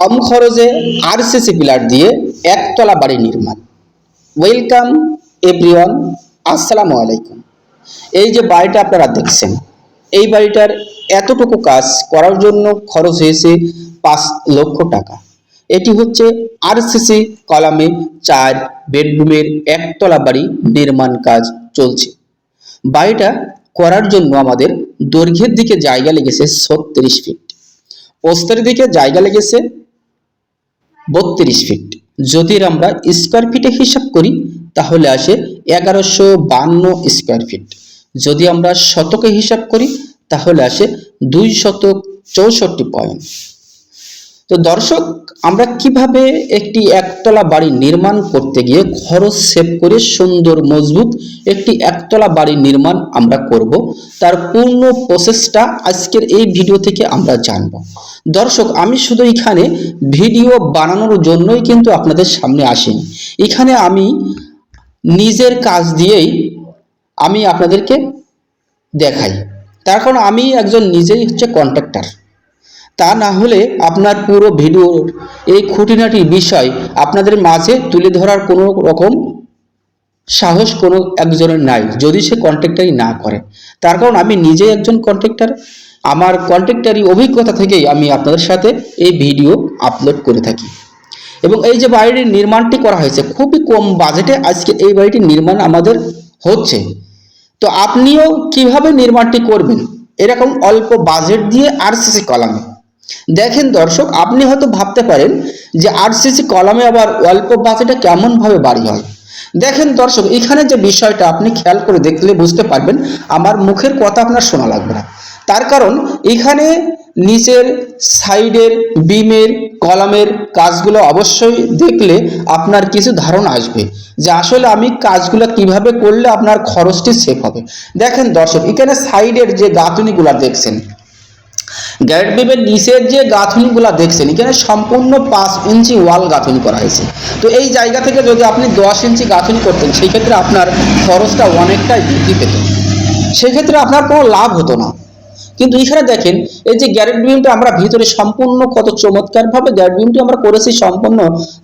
কম খরচে RCC pillar দিয়ে একতলা বাড়ি নির্মাণ। ওয়েলকাম এভরিওয়ান আসসালামু আলাইকুম। এই যে বাড়িটা আপনারা দেখছেন, এই বাড়িটার এতটুকু কাজ করার জন্য খরচ হয়েছে পাঁচ লক্ষ টাকা। এটি হচ্ছে আরসিসি কলামে চার বেডরুমের একতলা বাড়ি নির্মাণ কাজ চলছে। বাড়িটা করার জন্য আমাদের দৈর্ঘ্যের দিকে জায়গা লেগেছে ছত্রিশ ফিট প্রস্তের দিকে জায়গা লেগেছে বত্রিশ ফিট যদি আমরা স্কোয়ার ফিটে হিসাব করি, তাহলে আসে এগারোশো বান্ন স্কোয়ার ফিট যদি আমরা শতকে হিসাব করি, তাহলে আসে দুই শতক চৌষট্টি পয়েন্ট তো দর্শক, আমরা কীভাবে একটি একতলা বাড়ি নির্মাণ করতে গিয়ে খরচ সেভ করে সুন্দর, মজবুত একটি একতলা বাড়ি নির্মাণ আমরা করব, তার পূর্ণ প্রসেসটা আজকের এই ভিডিও থেকে আমরা জানব। দর্শক, আমি শুধু এখানে ভিডিও বানানোর জন্যই কিন্তু আপনাদের সামনে আসিনি। এখানে আমি নিজের কাজ দিয়েই আমি আপনাদেরকে দেখাই। তার কারণ আমি একজন নিজেই হচ্ছে কন্ট্রাক্টর তা না হলে আপনার পুরো ভিডিওর এই খুঁটিনাটি বিষয় আপনাদের মাঝে তুলে ধরার কোনো রকম সাহস কোনো একজনের নাই, যদি সে কন্ট্রাক্টারই না করে। তার কারণ আমি নিজে একজন কন্ট্রাক্টর আমার কন্ট্রাক্টারি অভিজ্ঞতা থেকেই আমি আপনাদের সাথে এই ভিডিও আপলোড করে থাকি। এবং এই যে বাড়িটির নির্মাণটি করা হয়েছে, খুবই কম বাজেটে আজকে এই বাড়িটির নির্মাণ আমাদের হচ্ছে। তো আপনিও কীভাবে নির্মাণটি করবেন? এরকম অল্প বাজেট দিয়ে আরসিসি কলামে। দেখেন দর্শক, আপনি হয়তো ভাবতে পারেন যে আরসিসি কলামে আবার অল্প বাজেটে কেমনভাবে বাড়ি হয়। দেখেন দর্শক, এখানে যে বিষয়টা আপনি খেয়াল করে দেখলে বুঝতে পারবেন, আমার মুখের কথা আপনার শোনা লাগবে না। তার কারণ, এখানে নিচের, সাইডের, বিমের, কলামের কাজগুলো অবশ্যই দেখলে আপনার কিছু ধারণা আসবে যে আসলে আমি কাজগুলো কীভাবে করলে আপনার খরচটি সেভ হবে। দেখেন দর্শক, এখানে সাইডের যে গাঁথুনিগুলো দেখছেন গ্যারেট বিমের নিচের যে গাঁথুনিগুলো দেখছেন, এখানে সম্পূর্ণ পাঁচ ইঞ্চি ওয়াল গাঁথুনি করা হয়েছে। তো এই জায়গা থেকে যদি আপনি দশ ইঞ্চি গাঁথুনি করতেন সেই ক্ষেত্রে আপনার খরচটা অনেকটাই বৃদ্ধি পেত। সেক্ষেত্রে আপনার কোনো লাভ হতো না। কিন্তু এখানে দেখেন, এই যে গ্যারেট বিমটা আমরা ভিতরে সম্পূর্ণ কত চমৎকারভাবে গ্যারেট বিমটি আমরা করেছি সম্পূর্ণ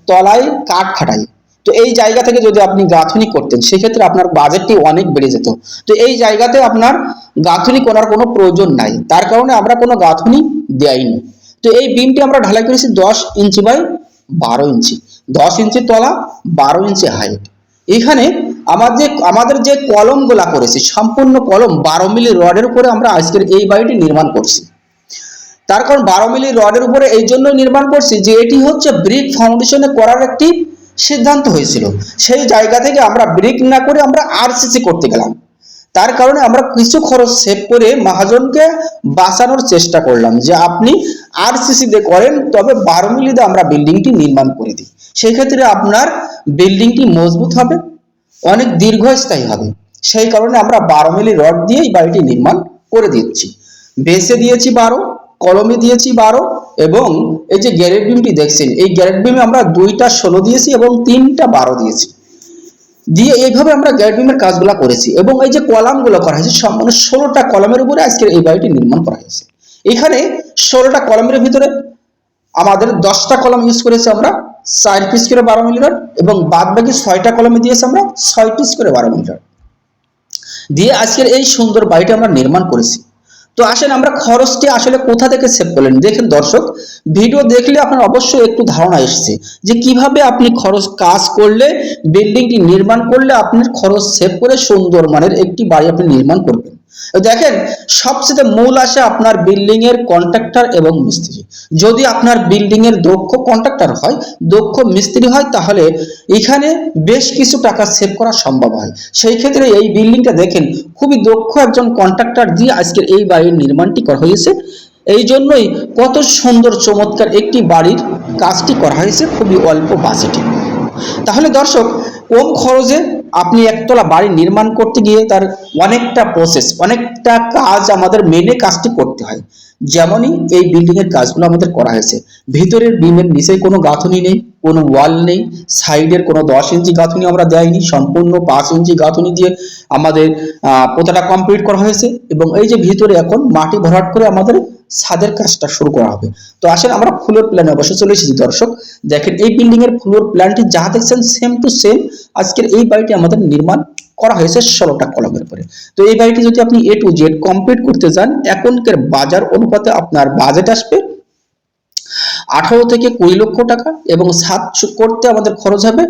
তলায় কাঠ খাটাই। তো এই জায়গা থেকে যদি আপনি গাঁথুনি করতেন, সেক্ষেত্রে আপনার বাজেটটি অনেক বেড়ে যেত। তো এই জায়গাতে আপনার গাঁথুনি করার কোনো প্রয়োজন নাই। তার কারণে আমরা কোনো গাঁথুনি দেয়নি। তো এই বিমটি আমরা ঢালাই করেছি দশ ইঞ্চি বাই বারো ইঞ্চি। দশ ইঞ্চি তলা, বারো ইঞ্চি হাইট এখানে আমাদের আমাদের যে কলমগুলা করেছি, সম্পূর্ণ কলম বারো মিলি রডের উপরে আমরা আজকের এই বাড়িটি নির্মাণ করছি। তার কারণ বারো মিলি রডের উপরে এই জন্য নির্মাণ করছি যে, এটি হচ্ছে ব্রিক ফাউন্ডেশনে করার একটি সিদ্ধান্ত হয়েছিল। সেই জায়গা থেকে আমরা ব্রেক না করে আমরা আরসিসি করতে গেলাম। তার কারণে আমরা কিছু খরচ সেভ করে মহাজনকে বাঁচানোর চেষ্টা করলাম যে আপনি আরসিসি দিয়ে করেন, তবে বারো মিলিতে আমরা বিল্ডিংটি নির্মাণ করে দিই। সেই ক্ষেত্রে আপনার বিল্ডিংটি মজবুত হবে, অনেক দীর্ঘস্থায়ী হবে। সেই কারণে আমরা বারো মিলি রড দিয়ে এই বাড়িটি নির্মাণ করে দিচ্ছি। বেসে দিয়েছি বারো, কলমে দিয়েছি বারো এবং এই যে গ্যারেট বিমটি দেখছেন, এই গ্যারেট বিমে আমরা দুইটা ষোলো দিয়েছি এবং তিনটা বারো দিয়েছি। দিয়ে এইভাবে আমরা গ্যারেট বিমের কাজগুলো করেছি এবং এই যে কলামগুলো করা হয়েছে সম্পূর্ণ ষোলোটা কলমের উপরে আজকের এই বাড়িটি নির্মাণ করা হয়েছে। এখানে ষোলোটা কলমের ভিতরে আমাদের দশটা কলম ইউজ করেছি আমরা, চার পিস করে বারো মিলি এবং বাদ বাকি ছয়টা কলমে দিয়েছি আমরা ছয় পিস করে বারো মিলি দিয়ে আজকের এই সুন্দর বাড়িটা আমরা নির্মাণ করেছি। তো আসেন আমরা খরচটি আসলে কোথা থেকে সেভ করলেন? দেখেন দর্শক ভিডিও দেখলে আপনার অবশ্যই একটু ধারণা এসছে যে কীভাবে আপনি খরচ কাজ করলে বিল্ডিংটি নির্মাণ করলে আপনার খরচ সেভ করে সুন্দর মানের একটি বাড়ি আপনি নির্মাণ করবেন। দেখেন, সবচেয়ে মূল আসে আপনার বিল্ডিং এর কন্ট্রাক্টর এবং মিস্ত্রি। যদি আপনার বিল্ডিং এর দক্ষ কন্ট্রাক্টর হয়, দক্ষ মিস্ত্রি হয়, তাহলে এখানে বেশ কিছু টাকা সেভ করা সম্ভব হয়। সেই ক্ষেত্রে এই বিল্ডিংটা দেখেন, খুবই দক্ষ একজন কন্ট্রাক্টর দিয়ে আজকের এই বাড়ির নির্মাণটি করা হয়েছে। এই জন্যই কত সুন্দর, চমৎকার একটি বাড়ির কাজটি করা হয়েছে, খুবই অল্প বাজেটে তাহলে দর্শক কম খরচে আপনি একতলা বাড়ি নির্মাণ করতে গিয়ে তার অনেকটা প্রসেস অনেকটা কাজ আমাদের মেনে কাজটি করতে হয়। যেমনই এই বিল্ডিং এর কাজগুলো আমাদের করা হয়েছে। ভিতরের বিমের নিচে কোনো গাঁথনি নেই। কোনো ওয়াল নেই সাইডের কোনো দশ ইঞ্চি গাঁথুনি আমরা দেয়নি, সম্পূর্ণ পাঁচ ইঞ্চি গাঁথুনি দিয়ে আমাদের পোতাটা কমপ্লিট করা হয়েছে এবং এই যে ভিতরে এখন মাটি ভরাট করে আমাদের ছাদের কাজটা শুরু করা হবে। তো আসেন আমরা ফ্লোর প্ল্যানে অবশ্য চলে এসেছি, দর্শক। দেখেন এই বিল্ডিং এর ফ্লোর প্ল্যানটি যা দেখছেন সেম টু সেম আজকের এই বাড়িটি আমাদের নির্মাণ করা হয়েছে ষোলোটা কলমের পরে তো এই বাড়িটি যদি আপনি এ টু জেড কমপ্লিট করতে যান এখনকার বাজার অনুপাতে আপনার বাজেট আসবে আঠারো থেকে কুড়ি লক্ষ টাকা এবং সাত করতে আমাদের খরচ হবে